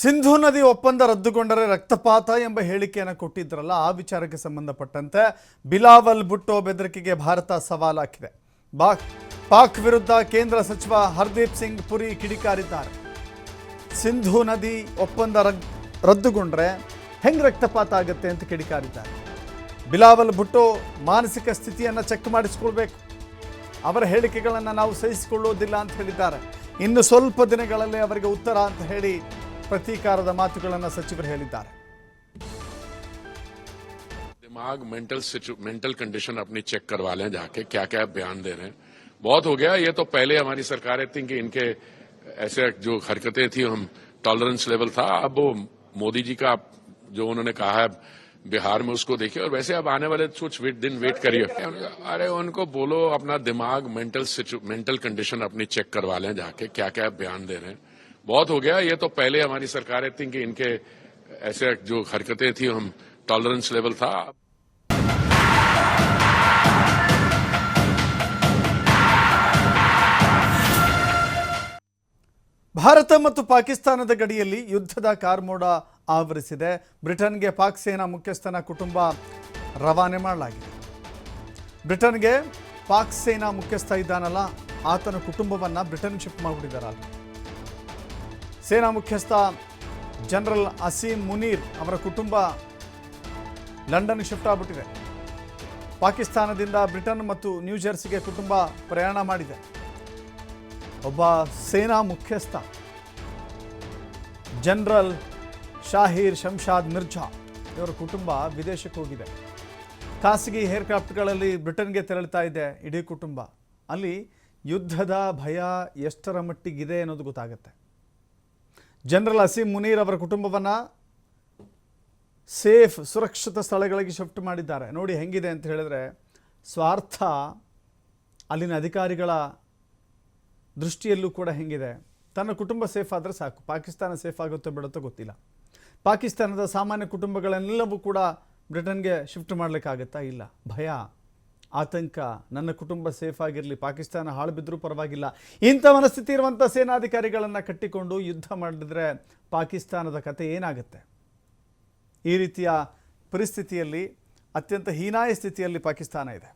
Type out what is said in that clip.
ಸಿಂಧು ನದಿ ಒಪ್ಪಂದ ರದ್ದುಗೊಂಡರೆ ರಕ್ತಪಾತ ಎಂಬ ಹೇಳಿಕೆಯನ್ನು ಕೊಟ್ಟಿದ್ರಲ್ಲ, ಆ ವಿಚಾರಕ್ಕೆ ಸಂಬಂಧಪಟ್ಟಂತೆ ಬಿಲಾವಲ್ ಭುಟ್ಟೋ ಬೆದರಿಕೆಗೆ ಭಾರತ ಸವಾಲಾಕಿದೆ ಪಾಕ್ ವಿರುದ್ಧ ಕೇಂದ್ರ ಸಚಿವ ಹರ್ದೀಪ್ ಸಿಂಗ್ ಪುರಿ ಕಿಡಿಕಾರಿದ್ದಾರೆ. ಸಿಂಧು ನದಿ ಒಪ್ಪಂದ ರದ್ದುಗೊಂಡ್ರೆ ಹೆಂಗ್ ರಕ್ತಪಾತ ಆಗುತ್ತೆ ಅಂತ ಕಿಡಿಕಾರಿದ್ದಾರೆ. ಬಿಲಾವಲ್ ಭುಟ್ಟೋ ಮಾನಸಿಕ ಸ್ಥಿತಿಯನ್ನು ಚೆಕ್ ಮಾಡಿಸಿಕೊಳ್ಬೇಕು. ಅವರ ಹೇಳಿಕೆಗಳನ್ನು ನಾವು ಸಹಿಸಿಕೊಳ್ಳುವುದಿಲ್ಲ ಅಂತ ಹೇಳಿದ್ದಾರೆ. ಇನ್ನು ಸ್ವಲ್ಪ ದಿನಗಳಲ್ಲಿ ಅವರಿಗೆ ಉತ್ತರ ಅಂತ ಹೇಳಿ ಪ್ರತೀಕಾರದ ಮಾತುಗಳನ್ನು ಸಚಿವರು ಹೇಳಿದ್ದಾರೆ दिमाग मेंटल मेंटल कंडीशन अपनी चेक करवा लें जाके क्या क्या बयान दे रहे हैं बहुत हो गया ये तो पहले हमारी सरकारें थी कि इनके ऐसे जो हरकतें थी हम टॉलरेंस लेवल था अब वो मोदी जी का जो उन्होंने कहा है बिहार में उसको देखिए और वैसे अब आने वाले कुछ वेट दिन वेट करिए अरे उनको बोलो अपना दिमाग मेंटल मेंटल कंडीशन अपनी चेक करवा लें जाके क्या क्या बयान दे रहे हैं बहुत हो गया ये तो पहले हमारी सरकारें थी कि इनके ऐसे जो हरकतें थी हम टॉलरेंस लेवल था ಭಾರತ ಮತ್ತು ಪಾಕಿಸ್ತಾನದ ಗಡಿಯಲ್ಲಿ ಯುದ್ಧದ ಕಾರ್ಮೋಡ ಆವರಿಸಿದೆ ಬ್ರಿಟನ್ಗೆ ಪಾಕ್ ಸೇನಾ ಮುಖ್ಯಸ್ಥನ ಕುಟುಂಬ ರವಾನೆ ಮಾಡಲಾಗಿದೆ ಬ್ರಿಟನ್ಗೆ ಪಾಕ್ ಸೇನಾ ಮುಖ್ಯಸ್ಥ ಇದ್ದಾನಲ್ಲ ಆತನ ಕುಟುಂಬವನ್ನು ಬ್ರಿಟನ್ ಶಿಫ್ಟ್ ಮಾಡಿಬಿಟ್ಟಿದ್ದಾರೆ ಅಲ್ಲಿ ಸೇನಾ ಮುಖ್ಯಸ್ಥ ಜನರಲ್ ಅಸೀಂ ಮುನೀರ್ ಅವರ ಕುಟುಂಬ ಲಂಡನ್ ಶಿಫ್ಟ್ ಆಗ್ಬಿಟ್ಟಿದೆ. ಪಾಕಿಸ್ತಾನದಿಂದ ಬ್ರಿಟನ್ ಮತ್ತು ನ್ಯೂ ಜೆರ್ಸಿಗೆ ಕುಟುಂಬ ಪ್ರಯಾಣ ಮಾಡಿದೆ. ಒಬ್ಬ ಸೇನಾ ಮುಖ್ಯಸ್ಥ ಜನರಲ್ ಶಾಹೀರ್ ಶಂಷಾದ್ ಮಿರ್ಜಾ ಇವರ ಕುಟುಂಬ ವಿದೇಶಕ್ಕೆ ಹೋಗಿದೆ. ಖಾಸಗಿ ಏರ್ಕ್ರಾಫ್ಟ್ಗಳಲ್ಲಿ ಬ್ರಿಟನ್ಗೆ ತೆರಳುತ್ತಾ ಇದೆ ಇಡೀ ಕುಟುಂಬ. ಅಲ್ಲಿ ಯುದ್ಧದ ಭಯ ಎಷ್ಟರ ಮಟ್ಟಿಗಿದೆ ಅನ್ನೋದು ಗೊತ್ತಾಗುತ್ತೆ. ಜನರಲ್ ಅಸೀಂ ಮುನೀರ್ ಅವರ ಕುಟುಂಬವನ್ನು ಸೇಫ್, ಸುರಕ್ಷಿತ ಸ್ಥಳಗಳಿಗೆ ಶಿಫ್ಟ್ ಮಾಡಿದ್ದಾರೆ. ನೋಡಿ ಹೆಂಗಿದೆ ಅಂತ ಹೇಳಿದ್ರೆ, ಸ್ವಾರ್ಥ ಅಲ್ಲಿನ ಅಧಿಕಾರಿಗಳ ದೃಷ್ಟಿಯಲ್ಲೂ ಕೂಡ ಹೆಂಗಿದೆ. ತನ್ನ ಕುಟುಂಬ ಸೇಫ್ ಆದರೆ ಸಾಕು. ಪಾಕಿಸ್ತಾನ ಸೇಫ್ ಆಗುತ್ತೋ ಬಿಡುತ್ತೋ ಗೊತ್ತಿಲ್ಲ. ಪಾಕಿಸ್ತಾನದ ಸಾಮಾನ್ಯ ಕುಟುಂಬಗಳನ್ನೆಲ್ಲವೂ ಕೂಡ ಬ್ರಿಟನ್ಗೆ ಶಿಫ್ಟ್ ಮಾಡಲಿಕ್ಕಾಗತ್ತಾ ಇಲ್ಲ. ಭಯ. ಆತಂಕ. ನನ್ನ ಕುಟುಂಬ ಸೇಫ್ ಆಗಿರಲಿ, ಪಾಕಿಸ್ತಾನ ಹಾಳು ಬಿದ್ದರೂ ಪರವಾಗಿಲ್ಲ. ಇಂಥ ಮನಸ್ಥಿತಿ ಇರುವಂಥ ಸೇನಾಧಿಕಾರಿಗಳನ್ನು ಕಟ್ಟಿಕೊಂಡು ಯುದ್ಧ ಮಾಡಿದ್ರೆ ಪಾಕಿಸ್ತಾನದ ಕತೆ ಏನಾಗುತ್ತೆ? ಈ ರೀತಿಯ ಪರಿಸ್ಥಿತಿಯಲ್ಲಿ, ಅತ್ಯಂತ ಹೀನಾಯ ಸ್ಥಿತಿಯಲ್ಲಿ ಪಾಕಿಸ್ತಾನ ಇದೆ.